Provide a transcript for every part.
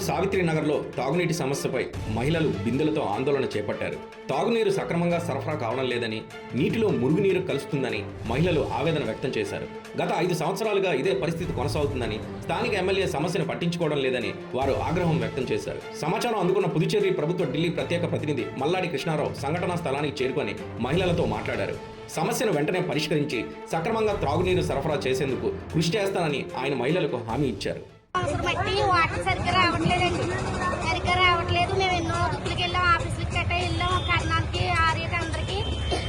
సావిత్రి నగర్లో తాగునీటి సమస్యపై మహిళలు బిందెలతో ఆందోళన చేపట్టారు. తాగునీరు సక్రమంగా సరఫరా కావడం లేదని నీటిలో మురుగునీరు కలుస్తుందని మహిళలు ఆవేదన వ్యక్తం చేశారు. గత ఐదు సంవత్సరాలుగా ఇదే పరిస్థితి కొనసాగుతుందని స్థానిక ఎమ్మెల్యే సమస్యను పట్టించుకోవడం లేదని వారు ఆగ్రహం వ్యక్తం చేశారు. సమాచారం అందుకున్న పుదుచ్చేరి ప్రభుత్వ ఢిల్లీ ప్రత్యేక ప్రతినిధి మల్లాడి కృష్ణారావు సంఘటనా స్థలానికి చేరుకొని మహిళలతో మాట్లాడారు. సమస్యను వెంటనే పరిష్కరించి సక్రమంగా త్రాగునీరు సరఫరా చేసేందుకు కృషి చేస్తానని ఆయన మహిళలకు హామీ ఇచ్చారు. అవసరం బట్టి వాటర్ సరిగ్గా రావట్లేదండి. సరిగ్గా రావట్లేదు. మేము ఎన్నో దుక్కులకి వెళ్ళాం ఆఫీసులకి గట్ట వెళ్ళాం. కర్ణానికి ఆర్యకి అందరికి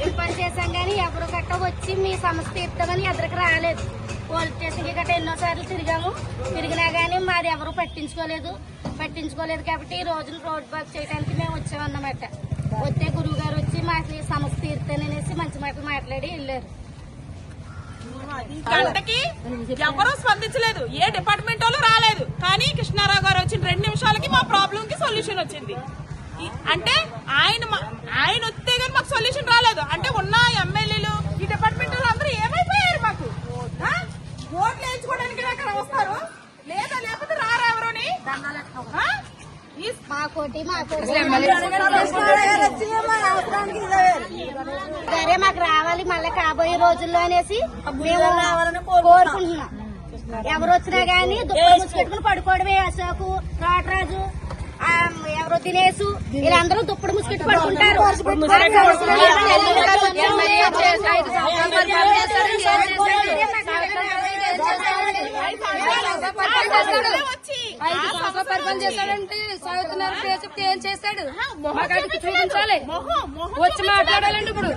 ఇబ్బంది చేశాం కానీ ఎవరు గట్ట వచ్చి మీ సమస్య తీర్తామని ఎదురుకు రాలేదు. పోలీస్ స్టేషన్కి గట్ట ఎన్నోసార్లు తిరిగాము. తిరిగినా కానీ మాది ఎవరు పట్టించుకోలేదు. పట్టించుకోలేదు కాబట్టి ఈ రోజున రోడ్ బాక్ చేయడానికి మేము వచ్చామన్నమాట. వస్తే గురువు గారు వచ్చి మాకు ఈ సమస్య తీరుతాననేసి మంచి మాటలు మాట్లాడి వెళ్ళారు. గంటకి ఎవరూ స్పందించలేదు. ఏ డిపార్ట్మెంట్ వాళ్ళు రాలేదు. కానీ కృష్ణారావు గారు వచ్చిన రెండు నిమిషాలకి మా ప్రాబ్లం కి సొల్యూషన్ వచ్చింది. అంటే ఆయన మా- ఆయన వస్తే గానీ మాకు సొల్యూషన్ రాలేదు. అంటే ఉన్న ఎమ్మెల్యేలు ఈ డిపార్ట్మెంట్ వాళ్ళు అందరూ ఏమైపోయారు మాకు? ఓట్లు వేయించుకోవడానికి అక్కడ వస్తారు. లేదా లేకపోతే రారా సరే మాకు రావాలి మళ్ళీ కాబోయే రోజుల్లో అనేసి మేము కోరుకుంటున్నాం. ఎవరు వచ్చినా గానీ దుప్పటి ముసుకెట్టుకుని పడుకోవడమే అశోకు రాటరాజు ఆ, ఎవరో దినేసు వీళ్ళందరూ దుప్పటి ముసుకెట్టు పడుకుంటారు. వచ్చి పరిపాలన చేశాడంటే పేరు ఏం చేశాడు మొహగాడికి చూపించాలి వచ్చి మాట్లాడాలండి ఇప్పుడు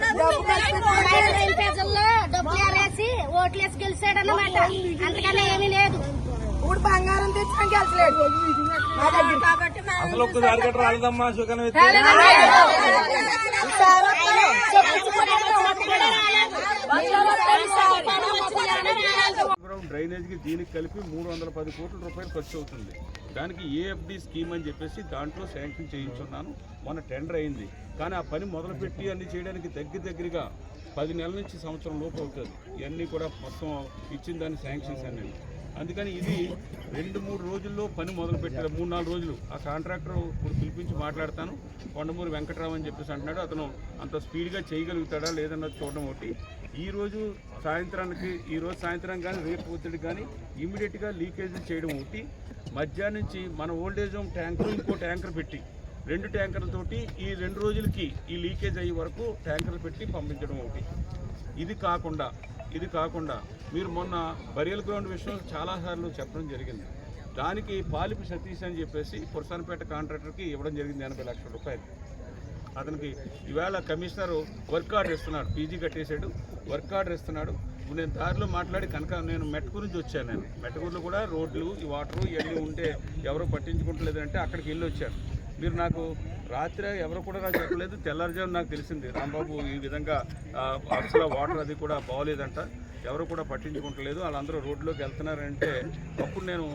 డబ్బులు ఏరేసి ఓట్లేసి గెలిచాడన్నమాట అంతకన్నా ఏమీ లేదు ఇప్పుడు బంగారం తెచ్చిన గెలిచలేడు అసలు ఒక్కసారి గట్రా రాలేదమ్మా సుఖం గ్రౌండ్ డ్రైనేజ్కి దీనికి కలిపి మూడు వందల పది కోట్ల రూపాయలు ఖర్చు అవుతుంది దానికి ఏఎఫ్డి స్కీమ్ అని చెప్పేసి దాంట్లో శాంక్షన్ చేయించున్నాను. మొన్న టెండర్ అయింది. కానీ ఆ పని మొదలుపెట్టి అన్ని చేయడానికి దగ్గర దగ్గరగా పది నెలల నుంచి సంవత్సరం లోపు అవుతుంది. ఇవన్నీ కూడా మొత్తం ఇచ్చిన దాని శాంక్షన్స్ అన్నీ అందుకని ఇది రెండు మూడు రోజుల్లో పని మొదలు పెట్టారు మూడు నాలుగు రోజులు. ఆ కాంట్రాక్టర్ ఇప్పుడు పిలిపించి మాట్లాడతాను. కొండమూరి వెంకట్రావు అని చెప్పేసి అంటున్నాడు. అతను అంత స్పీడ్గా చేయగలుగుతాడా లేదన్నది చూడడం ఒకటి. ఈరోజు సాయంత్రానికి ఈరోజు సాయంత్రం కానీ రేపు ఒత్తిడి కానీ ఇమీడియట్గా లీకేజ్ చేయడం ఒకటి. మధ్యాహ్నం నుంచి మన ఓల్డేజ్ హోమ్ ట్యాంకర్ ఇంకో ట్యాంకర్ పెట్టి రెండు ట్యాంకర్లతోటి ఈ రెండు రోజులకి ఈ లీకేజ్ అయ్యే వరకు ట్యాంకర్లు పెట్టి పంపించడం ఒకటి. ఇది కాకుండా ఇది కాకుండా మీరు మొన్న బరియల్ గ్రౌండ్ విషయం చాలాసార్లు చెప్పడం జరిగింది. దానికి పాలిపి సతీష్ అని చెప్పేసి పురసానపేట కాంట్రాక్టర్కి ఇవ్వడం జరిగింది ఎనభై లక్షల రూపాయలు. అతనికి ఈవేళ కమిషనర్ వర్క్ ఆర్డర్ ఇస్తున్నాడు పీజీ కట్టేశాడు వర్క్ ఆర్డర్ ఇస్తున్నాడు. ఇప్పుడు నేను దారిలో మాట్లాడి కనుక నేను మెట్ గురించి వచ్చాను నేను. మెట్టగూరులో కూడా రోడ్లు ఈ వాటరు ఇవన్నీ ఉంటే ఎవరు పట్టించుకుంటలేదంటే అక్కడికి వెళ్ళి వచ్చాను. మీరు నాకు రాత్రి ఎవరు కూడా నాకు చెప్పలేదు. తెల్లారుజాము నాకు తెలిసింది రాంబాబు ఈ విధంగా అసలు వాటర్ అది కూడా బాగోలేదంట. ఎవరు కూడా పట్టించుకుంటలేదు. వాళ్ళందరూ రోడ్లోకి వెళ్తున్నారంటే అప్పుడు నేను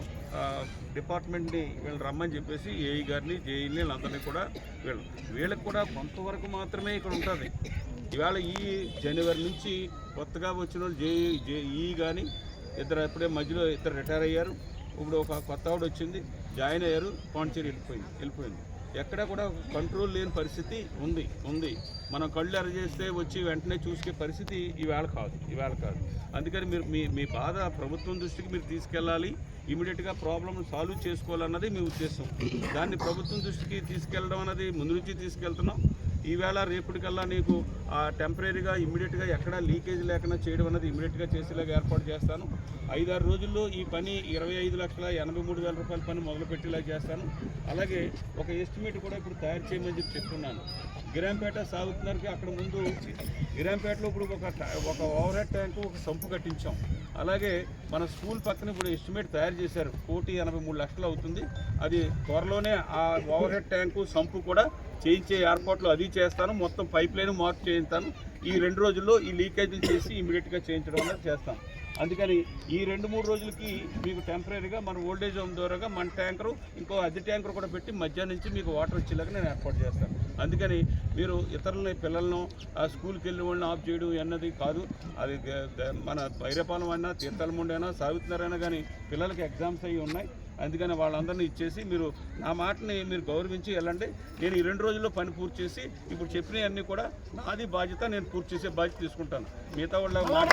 డిపార్ట్మెంట్ని వీళ్ళు రమ్మని చెప్పేసి ఏఈ గారిని జేఈని వీళ్ళందరినీ కూడా వీళ్ళు వీళ్ళకి కూడా కొంతవరకు మాత్రమే ఇక్కడ ఉంటుంది. ఇవాళ ఈ జనవరి నుంచి కొత్తగా వచ్చిన వాళ్ళు జేఈ జేఈ కానీ ఇద్దరు ఎప్పుడే మధ్యలో ఇద్దరు రిటైర్ అయ్యారు. ఇప్పుడు ఒక కొత్త ఆవిడ వచ్చింది జాయిన్ అయ్యారు పాండిచేరి వెళ్ళిపోయింది వెళ్ళిపోయింది. ఎక్కడ కూడా కంట్రోల్ లేని పరిస్థితి ఉంది ఉంది. మనం కళ్ళు ఎరజేస్తే వచ్చి వెంటనే చూసుకే పరిస్థితి ఈవేళ కాదు ఈవేళ కాదు. అందుకని మీరు మీ మీ బాధ ప్రభుత్వం దృష్టికి మీరు తీసుకెళ్ళాలి. ఇమీడియట్గా ప్రాబ్లమ్ సాల్వ్ చేసుకోవాలన్నది మీ ఉద్దేశం. దాన్ని ప్రభుత్వం దృష్టికి తీసుకెళ్ళడం అన్నది ముందు నుంచి తీసుకెళ్తున్నాం. ఈవేళ రేపటికల్లా నీకు ఆ టెంపరీగా ఇమ్మీడియట్గా ఎక్కడా లీకేజ్ లేకుండా చేయడం అనేది ఇమ్మీడియట్గా చేసేలాగా ఏర్పాటు చేస్తాను. ఐదారు రోజుల్లో ఈ పని ఇరవై ఐదు లక్షల ఎనభై మూడు వేల రూపాయల పని మొదలుపెట్టేలా చేస్తాను. అలాగే ఒక ఎస్టిమేట్ కూడా ఇప్పుడు తయారు చేయమని చెప్పి చెప్తున్నాను. గిరాంపేట సాగుతున్నరికి అక్కడ ముందు గిరాంపేటలో ఇప్పుడు ఒక ఒక ఓవర్ హెడ్ ట్యాంకు ఒక సంపు కట్టించాం. అలాగే మన స్కూల్ పక్కన ఇప్పుడు ఎస్టిమేట్ తయారు చేశారు. కోటి ఎనభై మూడు లక్షలు అవుతుంది. అది త్వరలోనే ఆ ఓవర్ హెడ్ ట్యాంకు సంపు కూడా చేయించే ఏర్పాట్లు అది చేస్తాను. మొత్తం పైప్ లైన్ మార్పు చేయిస్తాను ఈ రెండు రోజుల్లో ఈ లీకేజీలు చేసి ఇమీడియట్గా చేయించడం అనేది చేస్తాను. అందుకని ఈ రెండు మూడు రోజులకి మీకు టెంపరీగా మన ఓల్డేజ్ హోమ్ ద్వారాగా మన ట్యాంకరు ఇంకో అద్దె ట్యాంకర్ కూడా పెట్టి మధ్యాహ్నం నుంచి మీకు వాటర్ వచ్చేలాగా నేను ఏర్పాటు చేస్తాను. అందుకని మీరు ఇతరులని పిల్లలను ఆ స్కూల్కి వెళ్ళిన వాళ్ళని ఆఫ్ చేయడం అన్నది కాదు. అది మన భైరపాలెం అయినా తీర్థాలముండి అయినా సాగుతున్నారైనా కానీ పిల్లలకి ఎగ్జామ్స్ అయ్యి ఉన్నాయి. అందుకని వాళ్ళందరినీ ఇచ్చేసి మీరు నా మాటని మీరు గౌరవించి వెళ్ళండి. నేను ఈ రెండు రోజుల్లో పని పూర్తి చేసి ఇప్పుడు చెప్పినవన్నీ కూడా నాది బాధ్యత నేను పూర్తి చేసే బాధ్యత తీసుకుంటాను. మిగతా వాళ్ళ మాట